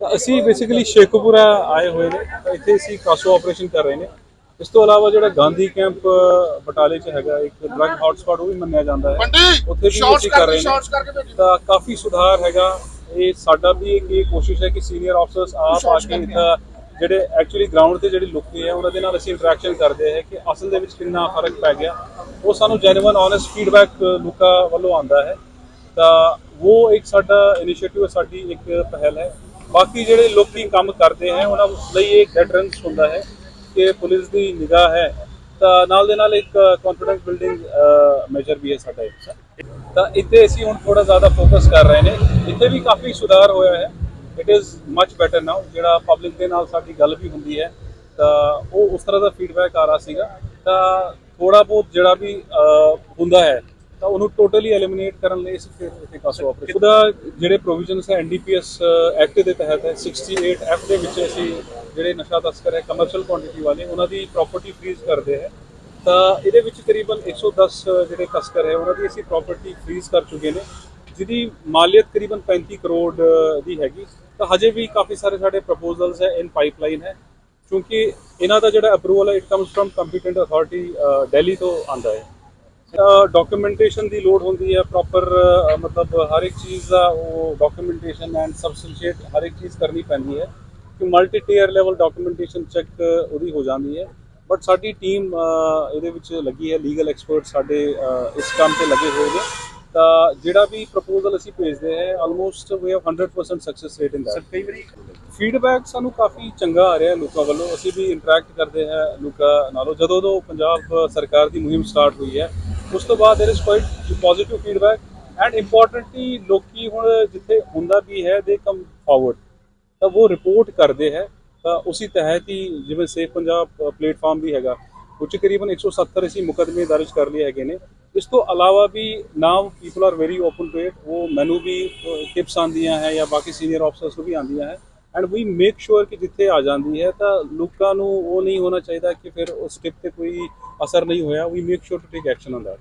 ਤਾਂ ਅਸੀਂ ਬੇਸਿਕਲੀ ਸ਼ੇਖੂਪੁਰਾ ਆਏ ਹੋਏ ਨੇ। ਤਾਂ ਇੱਥੇ ਅਸੀਂ ਕਾਸੋ ਆਪਰੇਸ਼ਨ ਕਰ ਰਹੇ ਨੇ। ਇਸ ਤੋਂ ਇਲਾਵਾ ਜਿਹੜਾ ਗਾਂਧੀ ਕੈਂਪ ਬਟਾਲੇ 'ਚ ਹੈਗਾ ਇੱਕ ਡਰੱਗ ਹੌਟਸਪੌਟ ਉਹ ਵੀ ਮੰਨਿਆ ਜਾਂਦਾ ਹੈ। ਉੱਥੇ ਵੀ ਅਸੀਂ ਕਰ ਰਹੇ ਨੇ। ਤਾਂ ਕਾਫੀ ਸੁਧਾਰ ਹੈਗਾ। ਇਹ ਸਾਡਾ ਵੀ ਇੱਕ ਇਹ ਕੋਸ਼ਿਸ਼ ਹੈ ਕਿ ਸੀਨੀਅਰ ਆਫਸਰਸ ਆਪ ਆ ਕੇ ਇੱਥੇ ਜਿਹੜੇ ਐਕਚੁਅਲੀ ਗਰਾਊਂਡ ਤੇ ਜਿਹੜੇ ਲੋਕੀ ਹੈ ਉਹਨਾਂ ਦੇ ਨਾਲ ਅਸੀਂ ਇੰਟਰੈਕਸ਼ਨ ਕਰਦੇ ਹਾਂ ਕਿ ਅਸਲ ਦੇ ਵਿੱਚ ਕਿੰਨਾ ਫ਼ਰਕ ਪੈ ਗਿਆ। ਉਹ ਸਾਨੂੰ ਜੈਨੂਇਨ ਓਨੈਸਟ ਫੀਡਬੈਕ ਲੋਕਾਂ ਵੱਲੋਂ ਆਉਂਦਾ ਹੈ। ਤਾਂ ਉਹ ਇੱਕ ਸਾਡਾ ਇਨੀਸ਼ੀਏਟਿਵ ਸਾਡੀ ਇੱਕ ਪਹਿਲ ਹੈ। ਬਾਕੀ ਜਿਹੜੇ ਲੋਕੀ ਕੰਮ ਕਰਦੇ ਹੈ, ਉਹਨਾਂ ਲਈ ਇਹ ਡੈਟਰੈਂਸ ਹੁੰਦਾ ਹੈ ਕਿ ਪੁਲਿਸ ਦੀ ਨਿਗਾਹ ਹੈ। ਤਾਂ ਨਾਲ ਦੇ ਨਾਲ ਇੱਕ ਕੌਨਫੀਡੈਂਸ ਬਿਲਡਿੰਗ ਮੈਜਰ ਵੀ ਹੈ ਸਾਡਾ ਇੱਕ ਤਾਂ ਇੱਥੇ ਅਸੀਂ ਹੁਣ ਥੋੜਾ ਜ਼ਿਆਦਾ ਫੋਕਸ ਕਰ ਰਹੇ ਨੇ। ਇੱਥੇ ਵੀ ਕਾਫੀ ਸੁਧਾਰ ਹੋਇਆ ਹੈ। It is much better now ਜਿਹੜਾ ਪਬਲਿਕ ਦੇ ਨਾਲ ਸਾਡੀ ਗੱਲ ਵੀ ਹੁੰਦੀ ਹੈ। ਤਾਂ ਉਹ ਉਸ ਤਰ੍ਹਾਂ ਦਾ ਫੀਡਬੈਕ ਆ ਰਿਹਾ ਸੀਗਾ। ਤਾਂ ਥੋੜਾ ਬਹੁਤ ਜਿਹੜਾ ਵੀ ਹੁੰਦਾ ਹੈ ਤਾਂ ਉਹਨੂੰ ਟੋਟਲੀ ਐਲੀਮੀਨੇਟ ਕਰਨ ਲਈ ਅਸੀਂ ਫਿਰ ਇੱਥੇ ਕਾਸੋ ਆਪਰੇਸ਼ਨ ਉਹਦਾ ਜਿਹੜੇ ਪ੍ਰੋਵੀਜ਼ਨਸ ਹੈ ਐਨਡੀਪੀਐਸ ਐਕਟ ਦੇ ਤਹਿਤ ਹੈ 68 ਐਫ ਦੇ ਵਿੱਚ ਅਸੀਂ ਜਿਹੜੇ ਨਸ਼ਾ ਤਸਕਰ ਹੈ ਕਮਰਸ਼ੀਅਲ ਕੁਆਂਟੀਟੀ ਵਾਲੇ, ਉਹਨਾਂ ਦੀ ਪ੍ਰਾਪਰਟੀ ਫ੍ਰੀਜ਼ ਕਰਦੇ ਹੈ। ਤਾਂ ਇਹਦੇ ਵਿੱਚ ਕਰੀਬਨ 110 ਜਿਹੜੇ ਤਸਕਰ ਹੈ, ਉਹਨਾਂ ਦੀ ਅਸੀਂ ਪ੍ਰਾਪਰਟੀ ਫ੍ਰੀਜ਼ ਕਰ ਚੁੱਕੇ ਨੇ। ਜਿਹਦੀ ਮਾਲੀਅਤ ਕਰੀਬਨ 35 ਕਰੋੜ ਦੀ ਹੈਗੀ। ਤਾਂ ਹਜੇ ਵੀ ਕਾਫੀ ਸਾਰੇ ਸਾਡੇ ਪ੍ਰਪੋਜ਼ਲਸ ਹੈ ਇਨ ਪਾਈਪਲਾਈਨ ਹੈ। ਕਿਉਂਕਿ ਇਹਨਾਂ ਦਾ ਜਿਹੜਾ ਅਪਰੂਵਲ ਹੈ it comes from competent authority Delhi ਤੋਂ ਆਂਦਾ ਹੈ। ਡਾਕੂਮੈਂਟੇਸ਼ਨ ਦੀ ਲੋੜ ਹੁੰਦੀ ਹੈ ਪ੍ਰੋਪਰ ਮਤਲਬ ਹਰ ਇੱਕ ਚੀਜ਼ ਦਾ ਉਹ ਡਾਕੂਮੈਂਟੇਸ਼ਨ ਐਂਡ ਸਬਸਟੈਂਸ਼ੀਏਟ ਹਰ ਇੱਕ ਚੀਜ਼ ਕਰਨੀ ਪੈਂਦੀ ਹੈ ਕਿ multi tier level documentation check ਉਹਦੀ ਹੋ ਜਾਂਦੀ ਹੈ। ਬਟ ਸਾਡੀ ਟੀਮ ਇਹਦੇ ਵਿੱਚ ਲੱਗੀ ਹੈ ਲੀਗਲ ਐਕਸਪਰਟ ਸਾਡੇ ਇਸ ਕੰਮ ਤੇ ਲੱਗੇ ਹੋਏ ਨੇ। ਤਾਂ ਜਿਹੜਾ ਵੀ ਪ੍ਰਪੋਜ਼ਲ ਅਸੀਂ ਭੇਜਦੇ ਹਾਂ almost we have 100% success rate in that ਕਈ ਵਾਰੀ ਫੀਡਬੈਕ ਸਾਨੂੰ ਕਾਫੀ ਚੰਗਾ ਆ ਰਿਹਾ ਲੋਕਾਂ ਵੱਲੋਂ। ਅਸੀਂ ਵੀ ਇੰਟਰੈਕਟ ਕਰਦੇ ਹਾਂ ਲੋਕਾਂ ਨਾਲੋਂ। ਜਦੋਂ ਤੋਂ ਪੰਜਾਬ ਸਰਕਾਰ ਦੀ ਮੁਹਿੰਮ ਸਟਾਰਟ ਹੋਈ ਹੈ ਉਸ ਤੋਂ ਬਾਅਦ there is quite positive feedback and importantly ਲੋਕੀ ਹੁਣ ਜਿੱਥੇ ਹੁੰਦਾ ਵੀ ਹੈ ਦੇ ਕਮ ਫਾਰਵਰਡ ਤਾਂ ਉਹ ਰਿਪੋਰਟ ਕਰਦੇ ਹੈ ਤਾਂ ਉਸੇ ਤਹਿਤ ਹੀ ਜਿਵੇਂ ਸੇਫ ਪੰਜਾਬ ਪਲੇਟਫਾਰਮ ਵੀ ਹੈਗਾ ਉਹ 'ਚ ਕਰੀਬਨ 170 ਅਸੀਂ ਮੁਕਦਮੇ ਦਰਜ ਕਰ ਲਏ ਹੈਗੇ ਨੇ ਇਸ ਤੋਂ ਇਲਾਵਾ ਵੀ now people are very open to it ਉਹ ਮੈਨੂੰ ਵੀ ਟਿਪਸ ਆਉਂਦੀਆਂ ਹੈ ਜਾਂ ਬਾਕੀ ਸੀਨੀਅਰ ਅਫਸਰਸ ਨੂੰ ਵੀ ਆਉਂਦੀਆਂ ਹੈ ਐਂਡ ਵੀ ਮੇਕ ਸ਼ੋਰ ਕਿ ਜਿੱਥੇ ਆ ਜਾਂਦੀ ਹੈ ਤਾਂ ਲੋਕਾਂ ਨੂੰ ਉਹ ਨਹੀਂ ਹੋਣਾ ਚਾਹੀਦਾ ਕਿ ਫਿਰ ਉਸ ਟਿਪ ਤੇ ਕੋਈ ਅਸਰ ਨਹੀਂ ਹੋਇਆ we make sure to take action on that